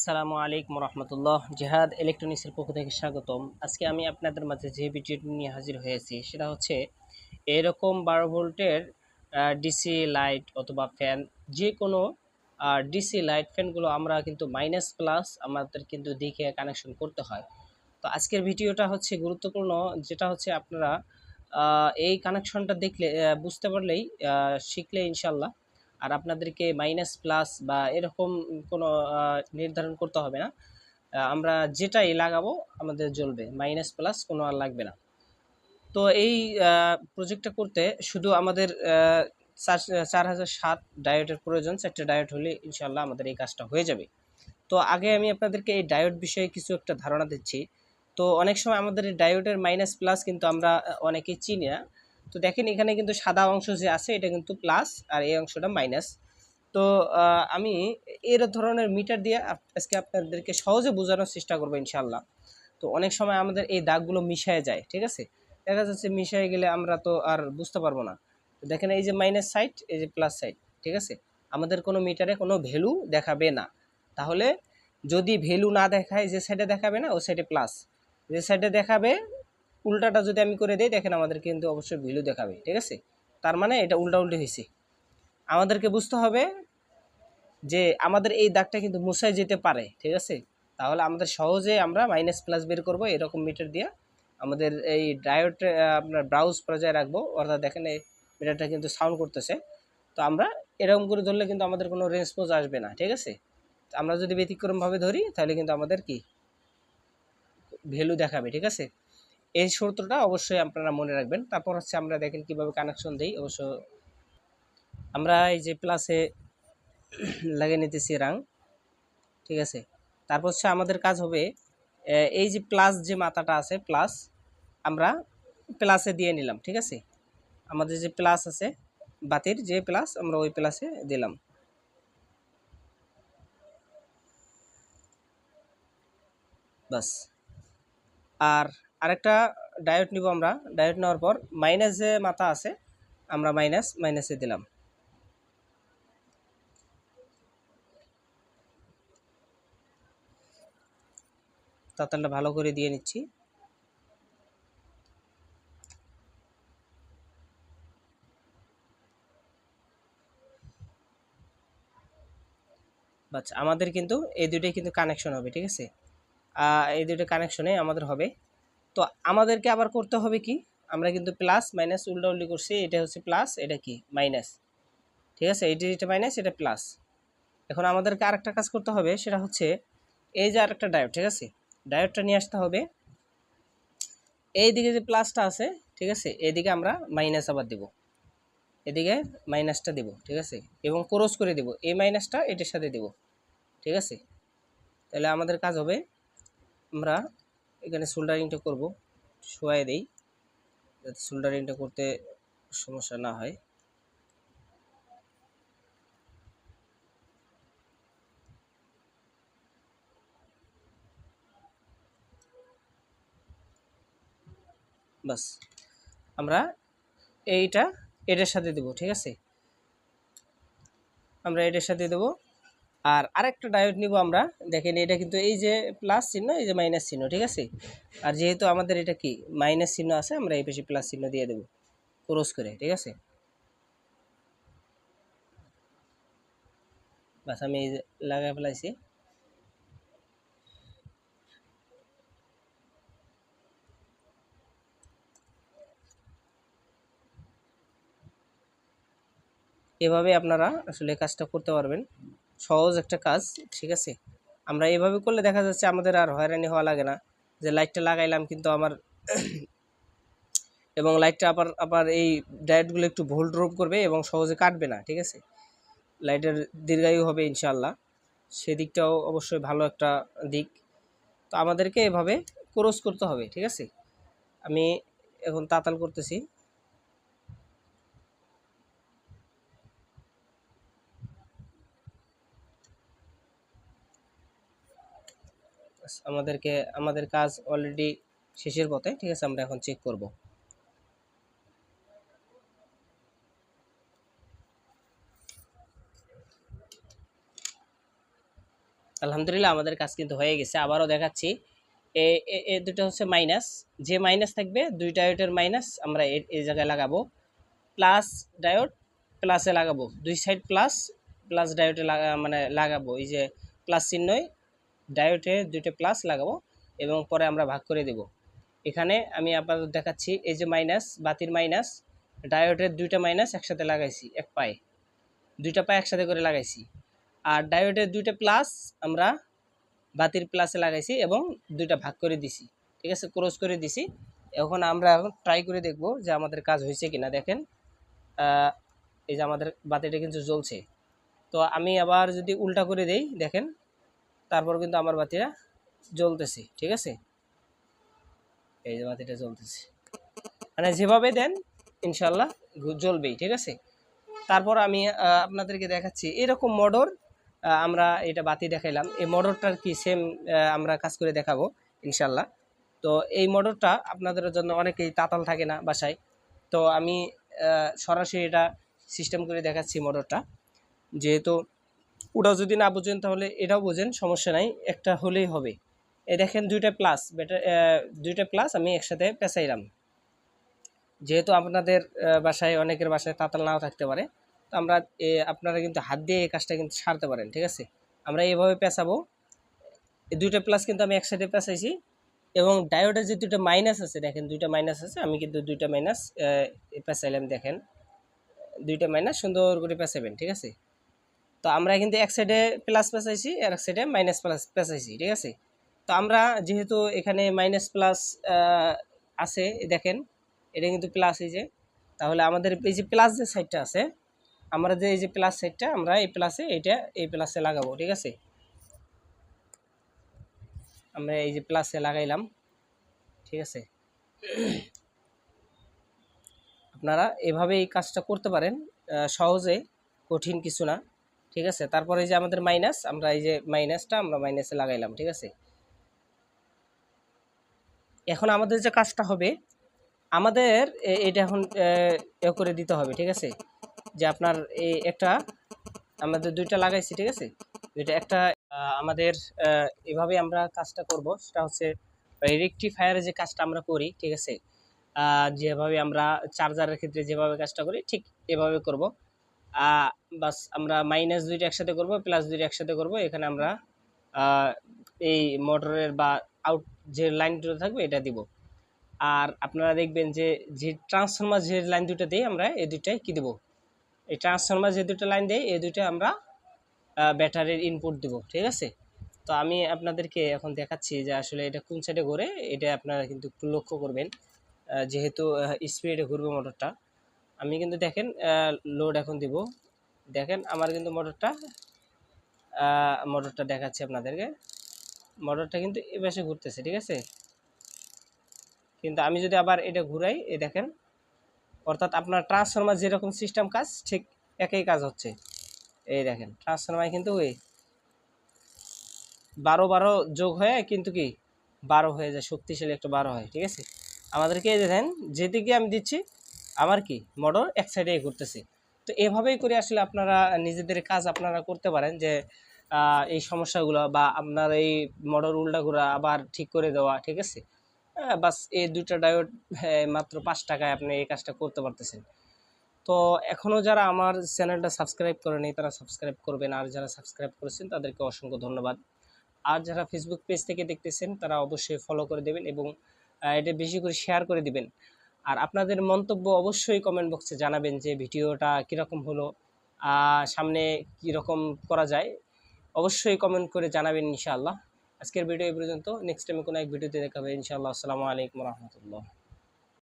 আসসালামু আলাইকুম রহমতুল্লাহ। জেহাদ ইলেকট্রনিক্সের পক্ষ থেকে স্বাগতম। আজকে আমি আপনাদের মাঝে যে ভিডিওটি নিয়ে হাজির হয়েছি, সেটা হচ্ছে এরকম বারো ভোল্টের ডিসি লাইট অথবা ফ্যান যে কোনো ডিসি লাইট ফ্যানগুলো আমরা কিন্তু মাইনাস প্লাস আমাদের কিন্তু দেখে কানেকশন করতে হয়। তো আজকের ভিডিওটা হচ্ছে গুরুত্বপূর্ণ, যেটা হচ্ছে আপনারা এই কানেকশনটা দেখলে বুঝতে পারলেই শিখলে ইনশাল্লাহ আর আপনাদেরকে মাইনাস প্লাস বা এরকম কোনো নির্ধারণ করতে হবে না। আমরা যেটাই লাগাবো আমাদের জ্বলবে। মাইনাস প্লাস কোনো আর লাগবে না। তো এই প্রজেক্টটা করতে শুধু আমাদের চার চার হাজার সাত ডায়োডের প্রয়োজন। চারটে ডায়োড হলে ইনশাল্লাহ আমাদের এই কাজটা হয়ে যাবে। তো আগে আমি আপনাদেরকে এই ডায়োড বিষয়ে কিছু একটা ধারণা দিচ্ছি। তো অনেক সময় আমাদের এই মাইনাস প্লাস কিন্তু আমরা অনেকেই চিনি না। তো দেখেন এখানে কিন্তু সাদা অংশ যে আছে, এটা কিন্তু প্লাস আর এই অংশটা মাইনাস তো আমি এর ধরনের মিটার দিয়ে আজকে আপনাদেরকে সহজে বোঝানোর চেষ্টা করব ইনশাল্লাহ তো অনেক সময় আমাদের এই দাগগুলো মিশায় যায়, ঠিক আছে? দেখা যাচ্ছে মিশায় গেলে আমরা তো আর বুঝতে পারব না। তো দেখেন এই যে মাইনাস সাইড এই যে প্লাস সাইড ঠিক আছে? আমাদের কোনো মিটারে কোনো ভ্যালু দেখাবে না। তাহলে যদি ভ্যালু না দেখায়, যে সাইডে দেখাবে না ও সাইডে প্লাস যে সাইডে দেখাবে উল্টাটা যদি আমি করে দিই, দেখেন আমাদের কিন্তু অবশ্যই ভ্যালু দেখাবে, ঠিক আছে? তার মানে এটা উল্টা উল্টি হয়েছে। আমাদেরকে বুঝতে হবে যে আমাদের এই দাগটা কিন্তু মুছাই যেতে পারে, ঠিক আছে? তাহলে আমাদের সহজে আমরা মাইনাস প্লাস বের করব, এরকম মিটার দিয়ে আমাদের এই ডায়োড আপনার ব্রাউজ পর্যায়ে রাখব। অর্থাৎ দেখেন এই মিটারটা কিন্তু সাউন্ড করতেছে। তো আমরা এরকম করে ধরলে কিন্তু আমাদের কোনো রেসপন্স আসবে না, ঠিক আছে? আমরা যদি ব্যতিক্রমভাবে ধরি, তাহলে কিন্তু আমাদের কি? ভ্যালু দেখাবে, ঠিক আছে? এই সূত্রটা অবশ্যই আপনারা মনে রাখবেন। তারপর হচ্ছে আমরা দেখেন কীভাবে কানেকশন দিই। অবশ্য আমরা এই যে প্লাসে লাগিয়ে নিতেছি রাং ঠিক আছে? তারপর হচ্ছে আমাদের কাজ হবে এই যে প্লাস যে মাথাটা আছে প্লাস আমরা প্লাসে দিয়ে নিলাম, ঠিক আছে? আমাদের যে প্লাস আছে, বাতির যে প্লাস আমরা ওই প্লাসে দিলাম। বাস। আর আরেকটা ডায়োড নিব আমরা। ডায়োড নেওয়ার পর মাইনাস যে মাথা আছে, আমরা মাইনাস মাইনাসে দিলাম। তাতালটা ভালো করে দিয়ে নিচ্ছি। আচ্ছা আমাদের কিন্তু এই দুইটাই কিন্তু কানেকশন হবে, ঠিক আছে? এই দুইটা কানেকশনে আমাদের হবে তো আমাদেরকে আবার করতে হবে কি? আমরা কিন্তু প্লাস মাইনাস উল্টা উল্টি করছি, এটা হচ্ছে প্লাস এটা কি? মাইনাস ঠিক আছে? এইটা এটা মাইনাস এটা প্লাস এখন আমাদেরকে আরেকটা কাজ করতে হবে, সেটা হচ্ছে এই যে আরেকটা ডায়োড ঠিক আছে? ডায়োডটা নিয়ে আসতে হবে। এই দিকে যে প্লাসটা আছে, ঠিক আছে? এদিকে আমরা মাইনাস আবার দেব। এদিকে মাইনাসটা দেব, ঠিক আছে? এবং ক্রস করে দেব। এই মাইনাসটা এটার সাথে দেব, ঠিক আছে? তাহলে আমাদের কাজ হবে, আমরা এখানে সোল্ডারিংটা করব। শোয়াই দেই, যাতে সোল্ডারিংটা করতে সমস্যা না হয়। বাস, আমরা এইটা, এটার সাথে দেব, ঠিক আছে? আমরা এটার সাথে দেব। আর আরেকটা ডায়োড নিব আমরা। দেখেন, এটা কিন্তু এই যে প্লাস চিহ্ন, এই যে মাইনাস চিহ্ন, ঠিক আছে? আর যেহেতু আমাদের এটা কি মাইনাস চিহ্ন আছে, আমরা এই পাশে প্লাস চিহ্ন দিয়ে দেব ক্রস করে, ঠিক আছে? বাস, আমি এই যে লাগাই ফেলাইছি। এভাবে আপনারা আসলে কাজটা করতে পারবেন। সহজ একটা কাজ, ঠিক আছে? আমরা এভাবে করলে দেখা যাচ্ছে আমাদের আর হয়রানি হওয়া লাগে না যে লাইটটা লাগাইলাম কিন্তু আমার এবং লাইটটা আবার আবার এই ডায়েটগুলো একটু ভোল্ট ড্রপ করবে এবং সহজে কাটবে না, ঠিক আছে? লাইটের দীর্ঘায়ু হবে ইনশাল্লাহ সেদিকটাও অবশ্যই ভালো একটা দিক। তো আমাদেরকে এভাবে ক্রস করতে হবে, ঠিক আছে? আমি এখন তাতাল করতেছি। আমাদেরকে, আমাদের কাজ অলরেডি শেষের পথে, ঠিক আছে, আমরা এখন চেক করব। আলহামদুলিল্লাহ, আমাদের কাজ কিন্তু হয়ে গেছে। আবারও দেখাচ্ছি। এ দুটো হচ্ছে মাইনাস যে মাইনাস থাকবে, দুই ডায়োডের মাইনাস আমরা এই জায়গায় লাগাবো। প্লাস ডায়োড প্লাসে লাগাবো। দুই সাইড প্লাস প্লাস ডায়োডে লাগা মানে লাগাবো। এই যে প্লাস চিহ্নই ডায়োডে দুইটা প্লাস লাগাবো এবং পরে আমরা ভাগ করে দেব। এখানে আমি আপাতত দেখাচ্ছি, এই যে মাইনাস, বাতির মাইনাস ডায়োডের দুইটা মাইনাস একসাথে লাগাইছি, এক পায়ে। দুইটা পায়ে একসাথে করে লাগাইছি। আর ডায়োডের দুইটা প্লাস আমরা বাতির প্লাসে লাগাইছি এবং দুইটা ভাগ করে দিছি। ঠিক আছে, ক্রস করে দিছি। এখন আমরা ট্রাই করে দেখব যে আমাদের কাজ হয়েছে কিনা। দেখেন এই যে আমাদের বাতিটা কিন্তু জ্বলছে। তো আমি আবার যদি উল্টা করে দেই, দেখেন তারপর কিন্তু আমার বাতিটা জ্বলতেছে, ঠিক আছে? এই যে বাতিটা জ্বলতেছে। মানে যেভাবে দেন ইনশাল্লাহ জ্বলবেই, ঠিক আছে? তারপর আমি আপনাদেরকে দেখাচ্ছি, এরকম মডর আমরা এটা বাতি দেখাইলাম। এই মডরটার কি সেম আমরা কাজ করে দেখাবো ইনশাল্লাহ তো এই মডরটা আপনাদের জন্য অনেকেই তাতাল থাকে না বাসায়। তো আমি সরাসরি এটা সিস্টেম করে দেখাচ্ছি মডরটা যেহেতু ওটা যদি না বুঝেন তাহলে এটাও বোঝেন, সমস্যা নাই। একটা হলেই হবে। এ দেখেন দুইটা প্লাস বেটার দুইটা প্লাস আমি একসাথে পেঁচাইলাম। যেহেতু আপনাদের বাসায়, অনেকের বাসায় তাতাল নাও থাকতে পারে, তো আমরা আপনারা কিন্তু হাত দিয়ে এই কাজটা কিন্তু সারতে পারেন, ঠিক আছে? আমরা এইভাবে পেঁচাবো। এই দুইটা প্লাস কিন্তু আমি একসাথে পেঁচাইছি এবং ডায়োডের যে দুইটা মাইনাস আছে, দেখেন দুইটা মাইনাস আছে, আমি কিন্তু দুইটা মাইনাস পেঁচাইলাম, দেখেন। দুইটা মাইনাস সুন্দর করে পেঁচাবেন, ঠিক আছে? তো আমরা কিন্তু এক সাইডে প্লাস পেঁচাইছি আর এক সাইডে মাইনাস প্লাস পেঁচাইছি ঠিক আছে? তো আমরা যেহেতু এখানে মাইনাস প্লাস আছে দেখেন, এটা কিন্তু প্লাস এই যে। তাহলে আমাদের এই যে প্লাস যে সাইডটা আছে, আমরা যে এই যে প্লাস সাইডটা আমরা এই প্লাসে এইটা, এই প্লাসে লাগাবো, ঠিক আছে? আমরা এই যে প্লাসে লাগাইলাম, ঠিক আছে? আপনারা এভাবে এই কাজটা করতে পারেন সহজে, কঠিন কিছু না। ঠিক আছে? তারপরে যে আমাদের মাইনাস আমরা এই যে মাইনাসটা আমরা মাইনাসে লাগাইলাম, ঠিক আছে? এখন আমাদের যে কাজটা হবে, আমাদের এটা এখন করে দিতে হবে, ঠিক আছে? যে আপনার এই একটা, আমাদের দুইটা লাগাইছি, ঠিক আছে? দুইটা, একটা আমাদের এভাবে আমরা কাজটা করব, সেটা হচ্ছে রেকটিফায়ারের যে কাজটা আমরা করি, ঠিক আছে? যেভাবে আমরা চার্জারের ক্ষেত্রে যেভাবে কাজটা করি, ঠিক এভাবে করব। বাস আমরা মাইনাস দুইটা একসাথে করব প্লাস দুইটা একসাথে করব। এখানে আমরা এই মোটরের বা আউট যে লাইনটা থাকবে, এটা দিব। আর আপনারা দেখবেন যে যে ট্রান্সফরমার যে লাইন দুটো দেই আমরা এই দুইটাই কি দেব? এই ট্রান্সফরমার যে দুটো লাইন দেই এই দুটো আমরা ব্যাটারির ইনপুট দেব, ঠিক আছে? তো আমি আপনাদেরকে এখন দেখাচ্ছি যে আসলে এটা কোন সাইডে ঘুরে, এটা আপনারা কিন্তু লক্ষ্য করবেন। যেহেতু স্পিডে ঘুরবে মোটরটা আমি কিন্তু দেখেন লোড এখন দিব। দেখেন, আমার কিন্তু মোটরটা মোটরটা দেখাচ্ছি আপনাদেরকে। মোটরটা কিন্তু এ পাশে ঘুরতেছে, ঠিক আছে? কিন্তু আমি যদি আবার এটা ঘুরাই এই দেখেন, অর্থাৎ আপনার ট্রান্সফরমার যেরকম সিস্টেম কাজ, ঠিক একই কাজ হচ্ছে। এই দেখেন ট্রান্সফরমার কিন্তু ওই বারো বারো যোগ হয়ে কিন্তু কি, বারো হয়ে যায়, শক্তিশালী একটা বারো হয়, ঠিক আছে? আমাদেরকে দেখেন, যেদিকে আমি দিচ্ছি আমার কি? মোটর এক সাইডে ঘুরতেছে। তো এভাবেই করে আসলে আপনারা নিজেদের কাজ আপনারা করতে পারেন যে এই সমস্যাগুলো বা আপনার এই মোটর উল্টা ঘোরা আবার ঠিক করে দেওয়া, ঠিক আছে? বাস এই দুইটা ডায়োড মাত্র পাঁচ টাকায় আপনি এই কাজটা করতে পারতেছেন। তো এখনও যারা আমার চ্যানেলটা সাবস্ক্রাইব করেনি, তারা সাবস্ক্রাইব করবেন। আর যারা সাবস্ক্রাইব করেছেন, তাদেরকে অসংখ্য ধন্যবাদ। আর যারা ফেসবুক পেজ থেকে দেখতেছেন, তারা অবশ্যই ফলো করে দেবেন এবং এটা বেশি করে শেয়ার করে দিবেন। আর আপনাদের মন্তব্য অবশ্যই কমেন্ট বক্সে জানাবেন যে ভিডিওটা কীরকম হলো সামনে কীরকম করা যায়। অবশ্যই কমেন্ট করে জানাবেন ইনশাআল্লাহ। আজকের ভিডিও এই পর্যন্ত। নেক্সট টাইমে কোনো এক ভিডিওতে দেখাবে ইনশাআল্লাহ। আসসালামু আলাইকুম রহমতুল্লাহ।